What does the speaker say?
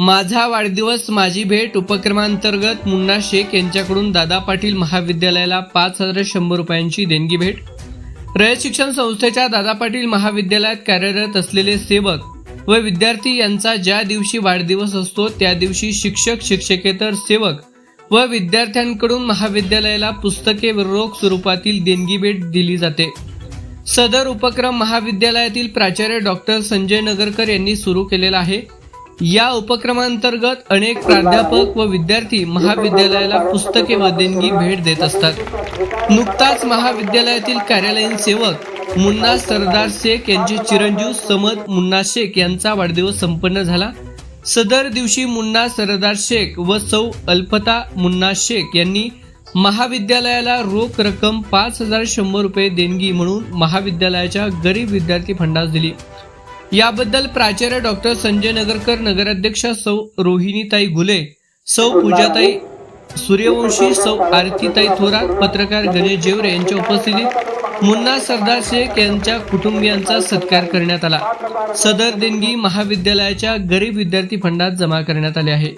माझा वाढदिवस माझी भेट उपक्रमांतर्गत मुन्ना शेख यांच्याकडून दादा पाटील महाविद्यालयाला पाच हजार शंभर रुपयांची देणगी भेट. रयत शिक्षण संस्थेच्या दादा पाटील महाविद्यालयात कार्यरत असलेले सेवक व विद्यार्थी यांचा ज्या दिवशी वाढदिवस असतो त्या दिवशी शिक्षक शिक्षकेतर सेवक व विद्यार्थ्यांकडून महाविद्यालयाला पुस्तके व रोख स्वरूपातील देणगी भेट दिली जाते. सदर उपक्रम महाविद्यालयातील प्राचार्य डॉक्टर संजय नगरकर यांनी सुरू केलेला आहे. या उपक्रमांतर्गत अनेक प्राध्यापक व विद्यार्थी महाविद्यालयाला पुस्तके व देणगी भेट देत असतात. नुकताच महाविद्यालयातील कार्यालयीन सेवक मुन्ना सरदार शेख यांचे चिरंजीव समद मुन्ना शेख यांचा वाढदिवस संपन्न झाला. सदर दिवशी मुन्ना सरदार शेख व सौ अल्फता मुन्ना शेख यांनी महाविद्यालयाला रोख रक्कम पाच हजार शंभर रुपये देणगी म्हणून महाविद्यालयाच्या गरीब विद्यार्थी फंडास दिली. याबद्दल प्राचार्य डॉक्टर संजय नगरकर नगराध्यक्ष सौ रोहिणीताई घुले सौ पूजाताई सूर्यवंशी सौ आरतीताई थोरात पत्रकार गणेश जेवरे यांच्या उपस्थितीत मुन्ना सरदार शेख यांच्या कुटुंबियांचा सत्कार करण्यात आला. सदर देणगी महाविद्यालयाच्या गरीब विद्यार्थी फंडात जमा करण्यात आली आहे.